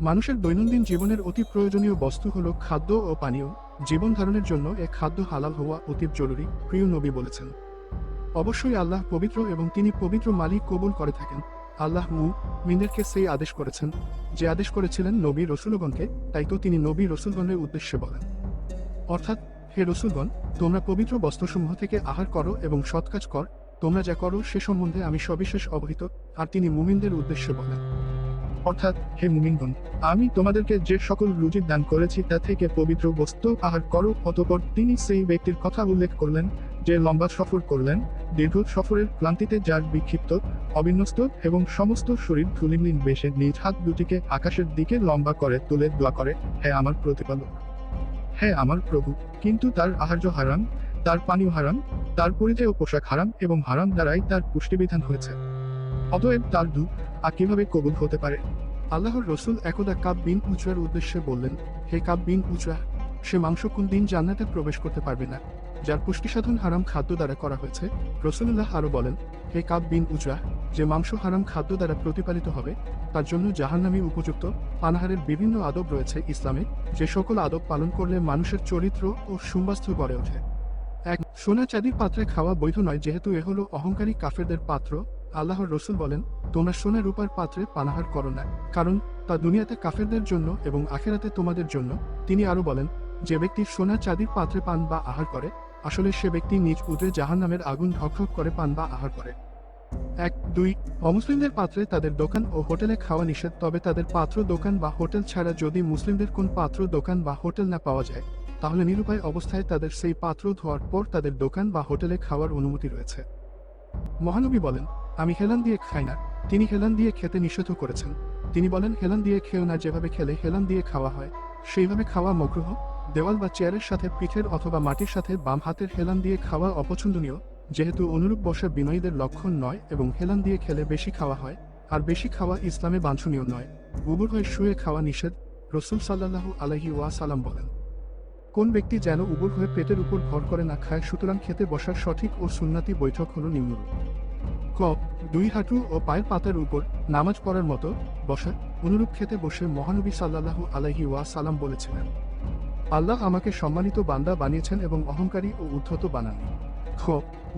মানুষের দৈনন্দিন জীবনের অতি প্রয়োজনীয় বস্তু হল খাদ্য ও পানীয়, জীবন ধারণের জন্য এ খাদ্য হালাল হওয়া অতি জরুরি, প্রিয় নবী বলেছেন। অবশ্যই আল্লাহ পবিত্র এবং তিনি পবিত্র মালিক কবুল করে থাকেন। আল্লাহ মু, মিনদেরকে সেই আদেশ করেছেন, যে আদেশ করেছিলেন নবী রসুলগণকে, তাই তো তিনি নবী রসুলগণের উদ্দেশ্যে বলেন। অর্থাৎ, হে রসুলগণ, তোমরা পবিত্র বস্ত্রসমূহ থেকে আহার করো এবং সৎকাজ কর, তোমরা যা করো সে সম্বন্ধে আমি সবিশেষ অবহিত, আর তিনি মুমিনদের উদ্দেশ্যে বলেন। অর্থাৎ, হে মুমিনগণ, আমি তোমাদেরকে যে সকল রুজি দান করেছি তা থেকে পবিত্র বস্তু আহার করো, অতপর তিনি সেই ব্যক্তির কথা উল্লেখ করলেন, যে লম্বা সফর করলেন, দীর্ঘ সফরের ক্লান্তিতে যার বিক্ষিপ্ত, অবিন্যস্ত এবং সমস্ত শরীর ধুলিমলিন বেশে নিজ হাত দুটিকে আকাশের দিকে লম্বা করে তুলে দোয়া করে, হে আমার প্রতিপালক। হে আমার প্রভু, কিন্তু তার আহার্য হারাম তার পানীয় হারাম তার পরিচয় ও পোশাক হারাম এবং হারাম দ্বারাই তার পুষ্টিবিধান হয়েছে। অতএব তার দু আর কীভাবে কবুল হতে পারে? আল্লাহর রসুল একদা কাব বিন উচরার উদ্দেশ্যে বললেন, হে কাব বিন উচরা সে মাংস কোন দিন জান্নাতে প্রবেশ করতে পারবে না। যার পুষ্টিসাধন হারাম খাদ্য দ্বারা করা হয়েছে রসুল্লাহ আরও বলেন, হে কাব বিন উচরা যে মাংস হারাম খাদ্য দ্বারা প্রতিপালিত হবে, তার জন্য জাহান্নামী উপযুক্ত পানাহারের বিভিন্ন আদব রয়েছে ইসলামে, যে সকল আদব পালন করলে মানুষের চরিত্র ও সুবাস্তু গড়ে ওঠে। এক, সোনা চাঁদির পাত্রে খাওয়া বৈধ নয়, যেহেতু এ হলো অহংকারী কাফেরদের পাত্র আল্লাহর রসুল বলেন, তোমরা সোনা রূপার পাত্রে পানাহার করো না, কারণ তা দুনিয়াতে কাফেরদের জন্য এবং আখেরাতে তোমাদের জন্য। তিনি আরও বলেন, যে ব্যক্তি সোনা চাঁদির পাত্রে পান বা আহার করে, আসলে সে ব্যক্তি নিজ উদরে জাহান নামের আগুন ঢকঢক করে পান বা আহার করে। এক, দুই, অমুসলিমদের পাত্রে তাদের দোকান ও হোটেলে খাওয়া নিষেধ, তবে তাদের পাত্র দোকান বা হোটেল ছাড়া যদি মুসলিমদের কোন পাত্র দোকান বা হোটেল না পাওয়া যায়, তাহলে নিরুপায় অবস্থায় তাদের সেই পাত্র ধোয়ার পর তাদের দোকান বা হোটেলে খাওয়ার অনুমতি রয়েছে। মহানবী বলেন আমি হেলান দিয়ে খাই না। তিনি হেলান দিয়ে খেতে নিষেধ করেছেন। তিনি বলেন, হেলান দিয়ে খেও না, যেভাবে খেলে হেলান দিয়ে খাওয়া হয়। সেইভাবে খাওয়া মগ্রহ। দেওয়াল বা চেয়ারের সাথে পিঠের অথবা মাটির সাথে বাম হাতের হেলান দিয়ে খাওয়া অপছন্দনীয়। যেহেতু অনুরূপ বসা বিনয়ীদের লক্ষণ নয় এবং হেলান দিয়ে খেলে বেশি খাওয়া হয়, আর বেশি খাওয়া ইসলামে বাঞ্ছনীয় নয়। উবুর হয়ে শুয়ে খাওয়া নিষেধ। রসুল সাল্লাহ আলহি ওয়া সালাম বলেন, কোন ব্যক্তি যেন উবুর হয়ে পেটের উপর ভর করে না খায়, সুতরাং খেতে বসার সঠিক ও সুন্নাতি বৈঠক হল নিম্নরূপ। দুই হাঁটু ও পায়ের পাতার উপর নামাজ পড়ার মতো বসা অনুরূপ খেতে বসে মহানবী সাল্লাল্লাহু আলাইহি ওয়া সালাম বলেছিলেন, আল্লাহ আমাকে সম্মানিত বান্দা বানিয়েছেন এবং অহংকারী ও উদ্ধত বানাননি। খ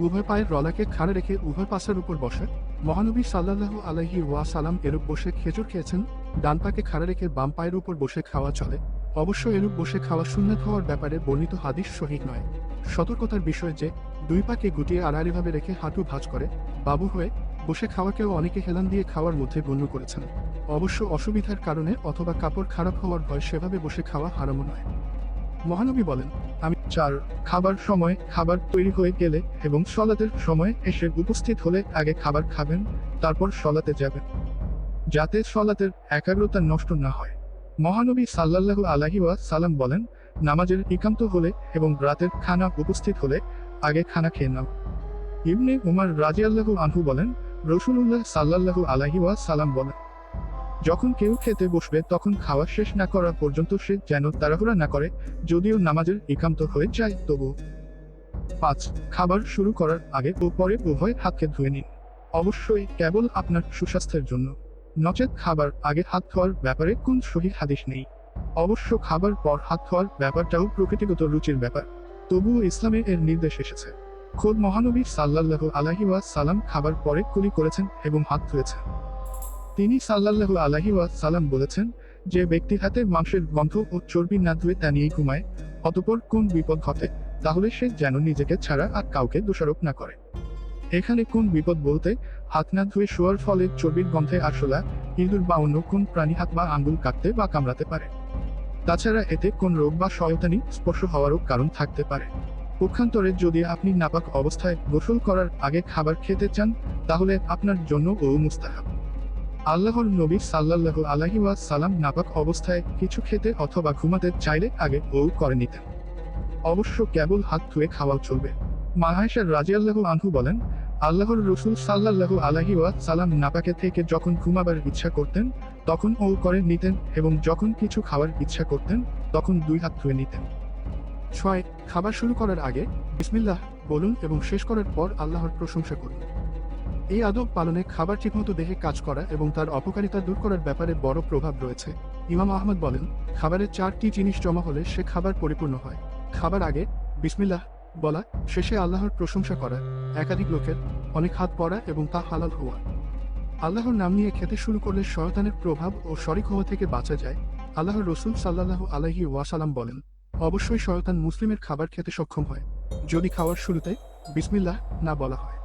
উভয় পায়ের রলাকে খাড়া রেখে উভয় পাশার উপর বসে। মহানবী সাল্লাল্লাহু আলাইহি ওয়া সালাম এরূপ বসে খেজুর খেয়েছেন, ডান পাকে খাড়া রেখে বাম পায়ের উপর বসে খাওয়া চলে। অবশ্য এরূপ বসে খাওয়া সুন্নাত হওয়ার ব্যাপারে বর্ণিত হাদিস সহিক নয়। সতর্কতার বিষয় যে, দুই পাকে গুটিয়ে আড়াআড়িভাবে রেখে হাঁটু ভাঁজ করে, বাবু হয়ে বসে খাওয়াকেও অনেকে হেলান দিয়ে খাওয়ার মধ্যে গণ্য করেছেন। অবশ্য অসুবিধার কারণে অথবা কাপড় খারাপ হওয়ার ভয় সেভাবে বসে খাওয়া হারামও নয়। মহানবী বলেন, আমি চার, খাবার সময় খাবার তৈরি হয়ে গেলে এবং সলাতের সময় এসে উপস্থিত হলে আগে খাবার খাবেন, তারপর সলাতে যাবেন। যাতে সলাতের একাগ্রতা নষ্ট না হয়। মহানবী সাল্লাল্লাহু আলাহিওয়া সালাম বলেন, নামাজের একান্ত হলে এবং রাতের খানা উপস্থিত হলে আগে খানা খেয়ে নাও। ইবনে উমার রাজিয়াল্লাহু আনহু বলেন, রসুলুল্লাহ সাল্লাল্লাহু আলাহি ওয়া সালাম বলেন, যখন কেউ খেতে বসবে, তখন খাওয়া শেষ না করা পর্যন্ত সে যেন তাড়াহুড়া না করে, যদিও নামাজের একান্ত হয়ে যায় তবু। পাঁচ, খাবার শুরু করার আগে ও পরে উভয় হাতকে ধুয়ে নিন। অবশ্যই কেবল আপনার সুস্বাস্থ্যের জন্য। নচেত খাবার, আগে হাত ধোয়ার ব্যাপারে কোন সহি হাদিস নেই। অবশ্য খাবার পর হাত ধোয়ার ব্যাপারটাও প্রকৃতিগত রুচির ব্যাপার। তবুও ইসলামে এর নির্দেশ এসেছে। খোদ মহানবী সাল্লাল্লাহু আলাহিওয়া সালাম খাবার পরে কুলি করেছেন এবং হাত ধুয়েছেন। তিনি সাল্লাল্লাহু আলাহিওয়া সালাম বলেছেন যে ব্যক্তির হাতে মাংসের গন্ধ ও চর্বি না ধুয়ে তা নিয়েই ঘুমায়, অতপর কোন বিপদ ঘটে, তাহলে সে যেন নিজেকে ছাড়া আর কাউকে দোষারোপ না করে। এখানে কোন বিপদ বলতে, হাত না ধুয়ে শোয়ার ফলে চর্বির গন্ধে আরশোলা, ইঁদুর বা অন্য কোন প্রাণী হাত বা আঙ্গুল কাটতে বা কামড়াতে পারে। তাছাড়া এতে কোন রোগ বা শয়তানি স্পর্শ হওয়ারও কারণ থাকতে পারে। পক্ষান্তরে যদি আপনি নাপাক অবস্থায় গোসল করার আগে খাবার খেতে চান, তাহলে আপনার জন্য ও মুস্তাহাব। আল্লাহর নবী সাল্লাল্লাহু আলাহি সালাম নাপাক অবস্থায় কিছু খেতে অথবা ঘুমাতে চাইলে আগে ও করে নিতেন। অবশ্য কেবল হাত ধুয়ে খাওয়াও চলবে। মাহাইশার রাজিয়াল্লাহু আনহু বলেন আল্লাহর রসুল সাল্লাল্লাহু আলাহি ওয়া সালাম নাপাকে থেকে যখন ঘুমাবার ইচ্ছা করতেন, তখন ও করে নিতেন এবং যখন কিছু খাওয়ার ইচ্ছা করতেন, তখন দুই হাত ধুয়ে নিতেন। ছয়, খাবার শুরু করার আগে বিসমিল্লাহ বলুন এবং শেষ করার পর আল্লাহর প্রশংসা করুন। এই আদব পালনে খাবার ঠিকমতো দেহে কাজ করা এবং তার অপকারিতা দূর করার ব্যাপারে বড় প্রভাব রয়েছে। ইমাম আহমদ বলেন, খাবারের চারটি জিনিস জমা হলে সে খাবার পরিপূর্ণ হয়। খাবার আগে বিসমিল্লাহ বলা, শেষে আল্লাহর প্রশংসা করা, একাধিক লোকের অনেক হাত পড়া এবং তা হালাল হওয়া। আল্লাহর নাম নিয়ে খেতে শুরু করলে শয়তানের প্রভাব ও শরিক হওয়া থেকে বাঁচা যায়, আল্লাহর রসুল সাল্লাল্লাহু আলাইহি ওয়াসালাম বলেন। অবশ্যই শয়তান মুসলিমের খাবার খেতে সক্ষম হয়। যদি খাওয়ার শুরুতে বিসমিল্লাহ না বলা হয়।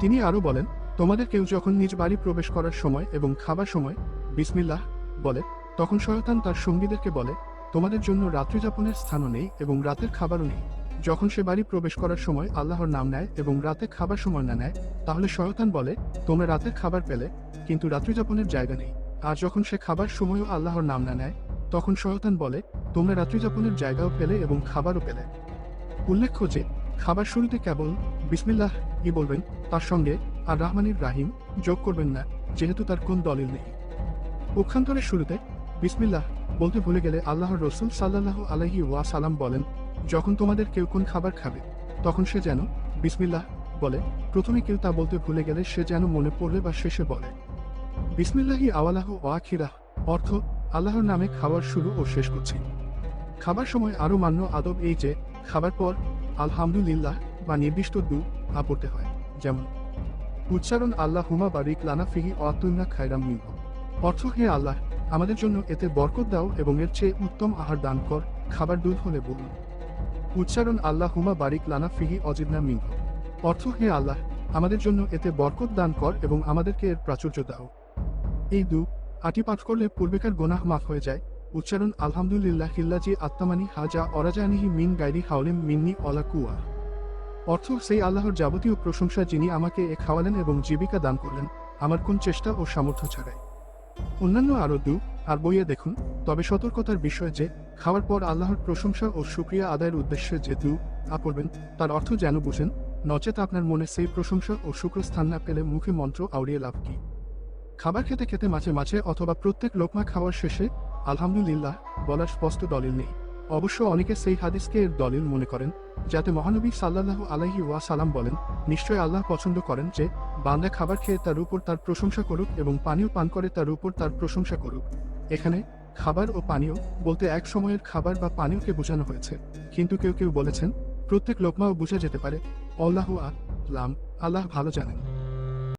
তিনি আরও বলেন, তোমাদের কেউ যখন নিজ বাড়ি প্রবেশ করার সময় এবং খাবার সময় বিসমিল্লাহ বলে, তখন শয়তান তার সঙ্গীদেরকে বলে, তোমাদের জন্য রাত্রিযাপনের স্থানও নেই এবং রাতের খাবারও নেই। যখন সে বাড়ি প্রবেশ করার সময় আল্লাহর নাম নেয় এবং রাতে খাবার সময় না নেয়, তাহলে শয়তান বলে, তোমরা রাতের খাবার পেলে, কিন্তু রাত্রিযাপনের জায়গা নেই। আর যখন সে খাবার সময়ও আল্লাহর নাম না নেয়, তখন শয়তান বলে, তোমরা রাত্রিযাপনের জায়গাও পেলে এবং খাবারও পেলে। উল্লেখ্য যে, খাবার শুরুতে কেবল বিসমিল্লাহ ই বলবেন, তার সঙ্গে আর রাহমানির রাহিম যোগ করবেন না, যেহেতু তার কোন দলিল নেই। পক্ষান্তরের শুরুতে বিসমিল্লাহ বলতে ভুলে গেলে আল্লাহর রসুল সাল্লাহ আলহি ওয়া সালাম বলেন যখন তোমাদের কেউ কোন খাবার খাবে, তখন সে যেন বিসমিল্লাহ বলে। প্রথমে কেউ তা বলতে ভুলে গেলে সে যেন মনে পড়লে বা শেষে বলে। বিসমিল্লাহি আওয়ালাহ ও আখিরাহ অর্থ আল্লাহর নামে খাবার শুরু ও শেষ করছি। খাবার সময় আরও মান্য আদব এই যে, খাবার পর আলহামদুলিল্লাহ বা নির্দিষ্ট দু আ পড়তে হয়। যেমন, উচ্চারণ আল্লাহ হুমা বারিক লানা ফিহি অতুন্না খায়রাম মিনহ। অর্থ হে আল্লাহ, আমাদের জন্য এতে বরকত দাও এবং এর চেয়ে উত্তম আহার দান কর, খাবার দুধ হলে বলুন। উচ্চারণ আল্লাহ হুমা বারিক লানা ফিহি অজিদনা মিনহ। অর্থ হে আল্লাহ, আমাদের জন্য এতে বরকত দান কর এবং আমাদেরকে এর প্রাচুর্য দাও। এই দু, আটি পাঠ করলে পূর্বেকার গোনাহ মাফ হয়ে যায়। উচ্চারণ আলহামদুলিল্লাহ হিল্লাজি আত্মামানি হাজা অরাজানিহি মিন গাইরি হাওলিম মিন্নি অলাকুয়া অর্থ সেই আল্লাহর যাবতীয় প্রশংসা যিনি আমাকে এ খাওয়ালেন এবং জীবিকা দান করলেন, আমার কোন চেষ্টা ও সামর্থ্য ছাড়াই। অন্যান্য আরও দু, আর বইয়ে দেখুন, তবে সতর্কতার বিষয় যে খাওয়ার পর আল্লাহর প্রশংসা ও সুক্রিয়া আদায়ের উদ্দেশ্যে যে দু আ পড়বেন তার অর্থ যেন বুঝেন, নচেত আপনার মনে সেই প্রশংসা ও শুক্র স্থান না পেলে মুখে মন্ত্র আউড়িয়ে লাভ কি? খাবার খেতে খেতে মাঝে মাঝে অথবা প্রত্যেক লোকমা খাওয়ার শেষে, আলহামদুলিল্লাহ বলার স্পষ্ট দলিল নেই। অবশ্য অনেকে সেই হাদিসকে এর দলিল মনে করেন, যাতে মহানবী সাল্লাল্লাহু আলাইহি ওয়া সালাম বলেন, নিশ্চয় আল্লাহ পছন্দ করেন যে, বান্দা খাবার খেয়ে তার উপর তার প্রশংসা করুক এবং পানীয় পান করে তার উপর তার প্রশংসা করুক। এখানে খাবার ও পানীয় বলতে এক সময়ের খাবার বা পানীয়কে বোঝানো হয়েছে। কিন্তু কেউ কেউ বলেছেন, প্রত্যেক লোকমাও বোঝা যেতে পারে অল্লাহ আলাম আল্লাহ ভালো জানেন।